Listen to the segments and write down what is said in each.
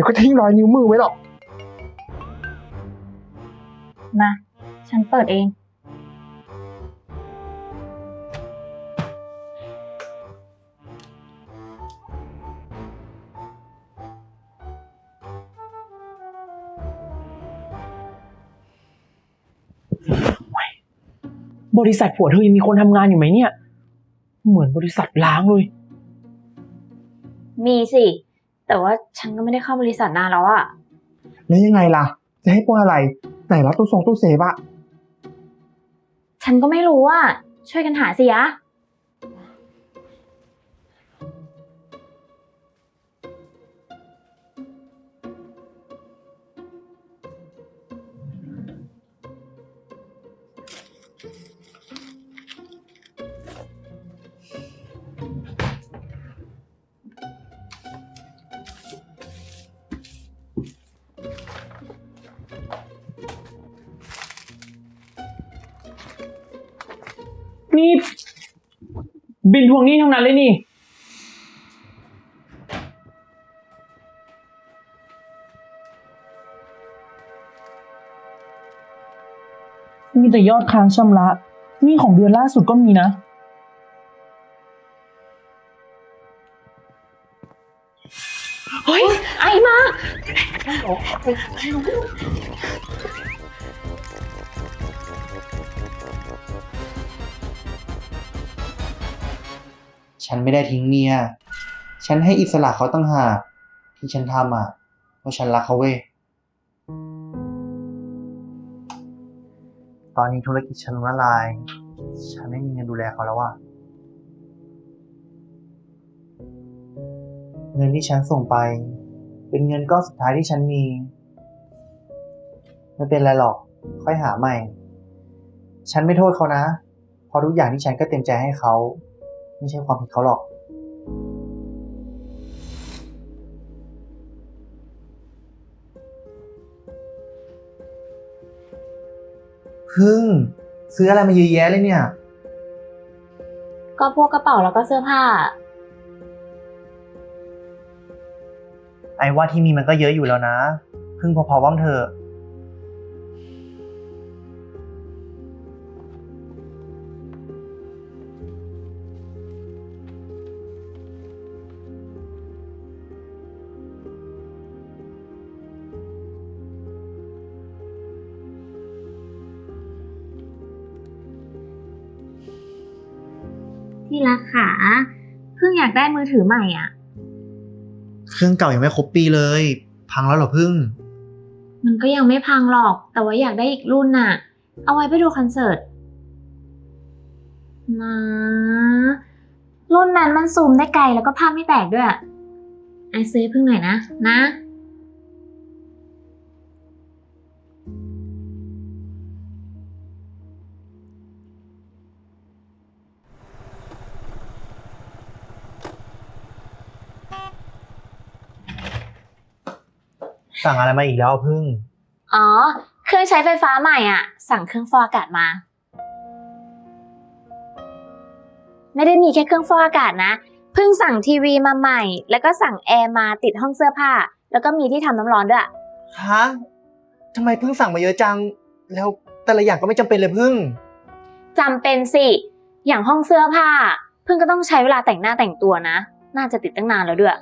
ยวก็ทิ้งรอยนิ้วมือไว้หรอก มา ฉันเปิดเอง บริษัทผัวเธอยังมีคนทำงานอยู่ไหมเนี่ย เหมือนบริษัทล้างเลย มีสิ แต่ว่าฉันก็ไม่ได้เข้าบริษัทนานแล้วอะแล้วยังไงล่ะ จะให้ปล้นอะไร ไหนรับตู้ทรงตู้เซฟอะฉันก็ไม่รู้ว่าช่วยกันหาสิยะ นี่ บินทวงหนี้ทั้งนั้นเลยนี่ มีแต่ยอดค้างชำระหนี่ของเดือนล่าสุดก็มีนะ เฮ้ย ไอ้มา ฉันไม่ได้ทิ้งเมีย ฉันให้อิสระเขาตั้งหากที่ฉันทำอะ เพราะฉันรักเขาเว้ย ตอนนี้ธุรกิจฉันล้มละลาย ฉันไม่มีเงินดูแลเขาแล้วอะ เงินที่ฉันส่งไป เป็นเงินก้อนสุดท้ายที่ฉันมี ไม่เป็นไรหรอก ค่อยหาใหม่ ฉันไม่โทษเขานะ เพราะทุกอย่างที่ฉันก็เต็มใจให้เขา ไม่ใช่ความผิดเขาหรอก พึ่ง ซื้ออะไรมาเยอะแยะเลยเนี่ย ก็พวกกระเป๋าแล้วก็เสื้อผ้า ไอ้ว่าที่มีมันก็เยอะอยู่แล้วนะ พึ่งพอๆว่างเถอะ ที่รักขาเพิ่งอยากได้มือถือใหม่อะ เครื่องเก่ายังไม่ครบปีเลย พังแล้วเหรอพึ่ง มันก็ยังไม่พังหรอก แต่ว่าอยากได้อีกรุ่นน่ะ เอาไว้ไปดูคอนเสิร์ตนะรุ่นนั้นมันซูมได้ไกลแล้วก็ภาพไม่แตกด้วยไอซื้อให้พึ่งหน่อยนะ นะ สั่งอะไรมาอีกแล้วอะพึ่ง อ๋อ เครื่องใช้ไฟฟ้าใหม่อะ สั่งเครื่องฟอกอากาศมา ไม่ได้มีแค่เครื่องฟอกอากาศนะ เพิ่งสั่งทีวีมาใหม่ แล้วก็สั่งแอร์มาติดห้องเสื้อผ้า แล้วก็มีที่ทำน้ำร้อนด้วย ฮะทำไมพึ่งสั่งมาเยอะจัง แล้วแต่ละอย่างก็ไม่จำเป็นเลยพึ่ง จำเป็นสิ อย่างห้องเสื้อผ้า เพิ่งก็ต้องใช้เวลาแต่งหน้าแต่งตัวนะ น่าจะติดตั้งนานแล้วด้วย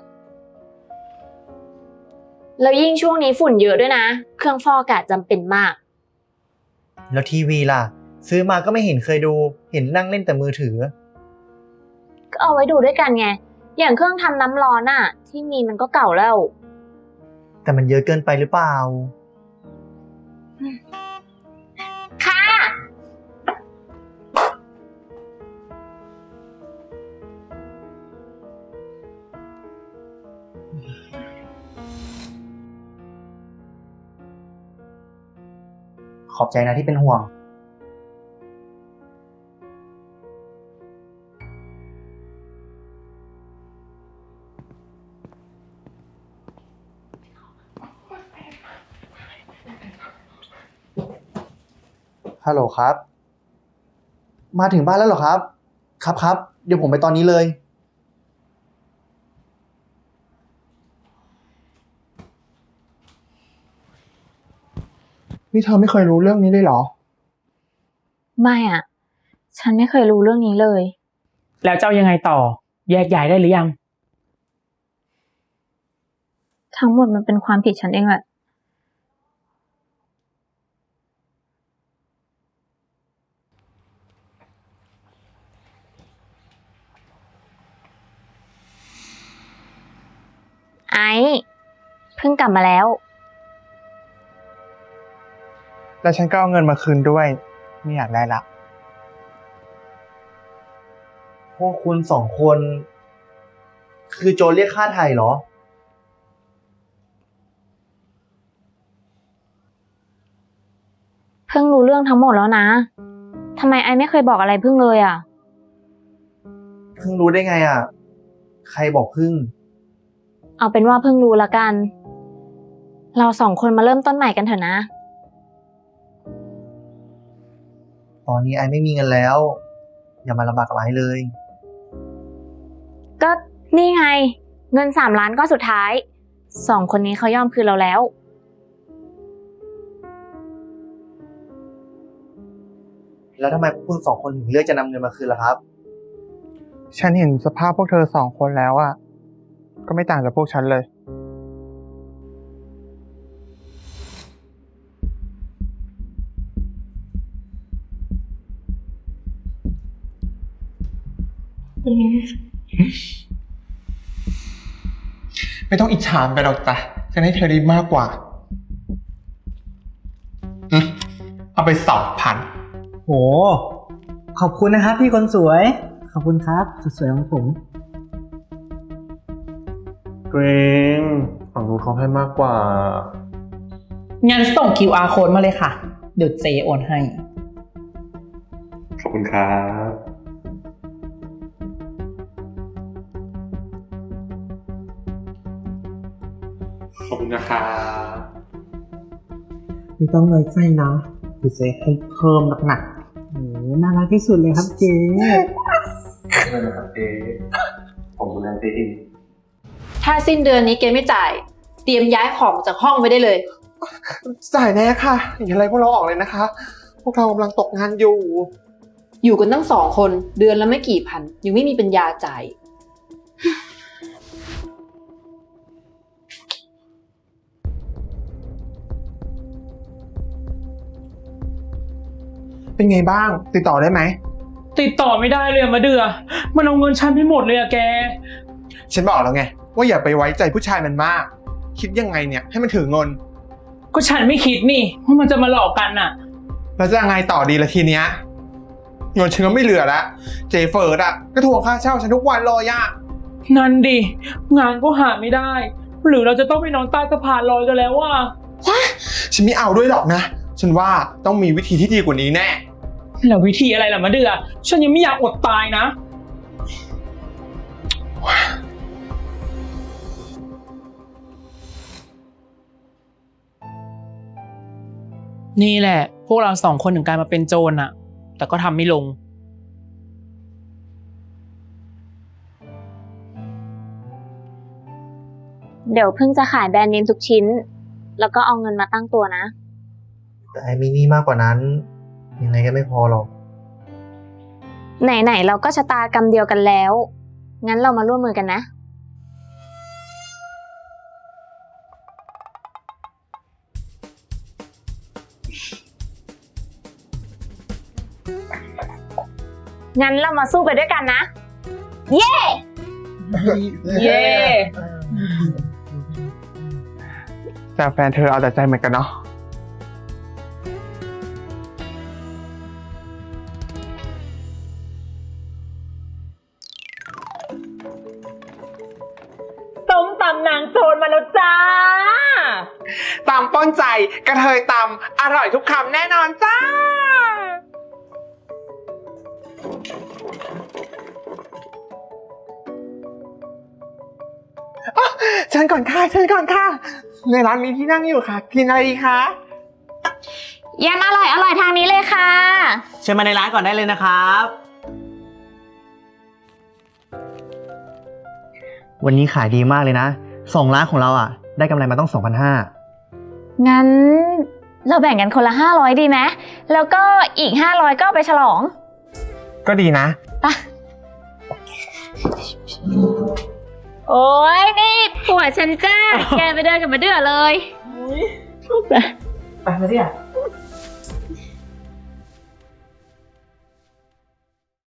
แล้วยิ่งช่วงนี้ฝุ่นเยอะด้วยนะ เครื่องฟอกอากาศจำเป็นมาก แล้วทีวีล่ะ ซื้อมาก็ไม่เห็นเคยดู เห็นนั่งเล่นแต่มือถือ ก็เอาไว้ดูด้วยกันไง อย่างเครื่องทำน้ำร้อนอะที่มีมันก็เก่าแล้ว แต่มันเยอะเกินไปหรือเปล่าค่ะ ขอบใจนะที่เป็นห่วง ฮัลโหลครับ มาถึงบ้านแล้วเหรอครับ ครับครับ เดี๋ยวผมไปตอนนี้เลย นี่เธอไม่เคยรู้เรื่องนี้เลยเหรอ ไม่อะฉันไม่เคยรู้เรื่องนี้เลย แล้วเจ้ายังไงต่อ แยกย้ายได้หรือยัง ทั้งหมดมันเป็นความผิดฉันเองแหละ ไอ้เพิ่งกลับมาแล้ว แล้วฉันก็เอาเงินมาคืนด้วย ไม่อยากได้ละ พวกคุณสองคน คือโจรเรียกค่าไทยเหรอ เพิ่งรู้เรื่องทั้งหมดแล้วนะทำไมไอไม่เคยบอกอะไรเพิ่งเลยอะ เพิ่งรู้ได้ไงอะ ใครบอกเพิ่ง เอาเป็นว่าเพิ่งรู้ละกัน เราสองคนมาเริ่มต้นใหม่กันเถอะนะ ตอนนี้ไอไม่มีเงินแล้ว อย่ามาลำบากกับไอเลย ก็นี่ไง เงินสามล้านก็สุดท้าย สองคนนี้เขายอมคืนเราแล้ว แล้วทำไมพวกคุณสองคนถึงเลือกจะนำเงินมาคืนล่ะครับ ฉันเห็นสภาพพวกเธอสองคนแล้วอะก็ไม่ต่างจากพวกฉันเลย ไม่ต้องอิจฉามกันหรอกจ้ะฉันให้เธอได้มากกว่าอืมเอาไปสองพัน โห ขอบคุณนะครับพี่คนสวย ขอบคุณครับสุดสวยของผม เกรงฝั่งนู้นเขาให้มากกว่า งั้นส่ง QR code มาเลยค่ะ เดี๋ยวเจโอนให้ ขอบคุณครับ คุณนะครับไม่ต้องน้อยใจนะเดี๋ยวเจะให้เพิ่มน้ำหนักโหน่ารักที่สุดเลยครับเจ๊ไม่เป็นไรครับเจ๊ผมดูแลเจ๊เองถ้าสิ้นเดือนนี้เกไม่จ่าย เตรียมย้ายของจากห้องไปได้เลย จ่ายแน่ค่ะ อย่าอะไรพวกเราออกเลยนะคะ พวกเรากำลังตกงานอยู่ อยู่กันตั้งสองคนเดือนละไม่กี่พัน ยังไม่มีปัญญาจ่าย เป็นไงบ้าง ติดต่อได้ไหม ติดต่อไม่ได้เลยอะมาเดือ มันเอาเงินฉันไปหมดเลยอะแก ฉันบอกแล้วไง ว่าอย่าไปไว้ใจผู้ชายมันมาก คิดยังไงเนี่ยให้มันถือเงิน ก็ฉันไม่คิดนี่ว่ามันจะมาหลอกกันน่ะแล้วจะยังไงต่อดีละทีเนี้ยเงินฉันก็ไม่เหลือแล้วเจเฟิร์ดอะก็ทวงค่าเช่าฉันทุกวันเลยอะนั่นดิ งานก็หาไม่ได้ หรือเราจะต้องไปนอนใต้สะพานลอยกันแล้วว่าฉันไม่เอาด้วยหรอกนะ ฉันว่าต้องมีวิธีที่ดีกว่านี้แน่ แล้ววิธีอะไรล่ะมาเดือ ฉันยังไม่อยากอดตายนะ นี่แหละ พวกเราสองคนถึงกลายมาเป็นโจรอะแต่ก็ทำไม่ลง เดี๋ยวเพิ่งจะขายแบรนด์เนมทุกชิ้น แล้วก็เอาเงินมาตั้งตัวนะ แต่ไอมีหนี่มากกว่านั้น ยังไงก็ไม่พอหรอก ไหนๆเราก็ชะตากรรมเดียวกันแล้ว งั้นเรามาร่วมมือกันนะ งั้นเรามาสู้ไปด้วยกันนะ เย้ เย้แต่แฟนเธอเอาแต่ใจเหมือนกันเนาะ นางโจรมาแล้วจ้า ตามป้นใจกระเทยตำอร่อยทุกคำแน่นอนจ้าอ๊ะเชิญก่อนค่ะเชิญก่อนค่ะ ในร้านมีที่นั่งอยู่ค่ะ กินอะไรดีคะ ยำอร่อยอร่อยทางนี้เลยค่ะ เชิญมาในร้านก่อนได้เลยนะครับ วันนี้ขายดีมากเลยนะ สองร้านของเราอะ ได้กำไรมาต้อง2,500งั้นเราแบ่งกันคนละ 500 ดีไหมแล้วก็อีก 500 ก็เอาไปฉลอง ก็ดีนะ โอ้ยนี่ผัวฉันจ้า แกไปเดินกับมาเดือเลย ไปมาเนี่ยไ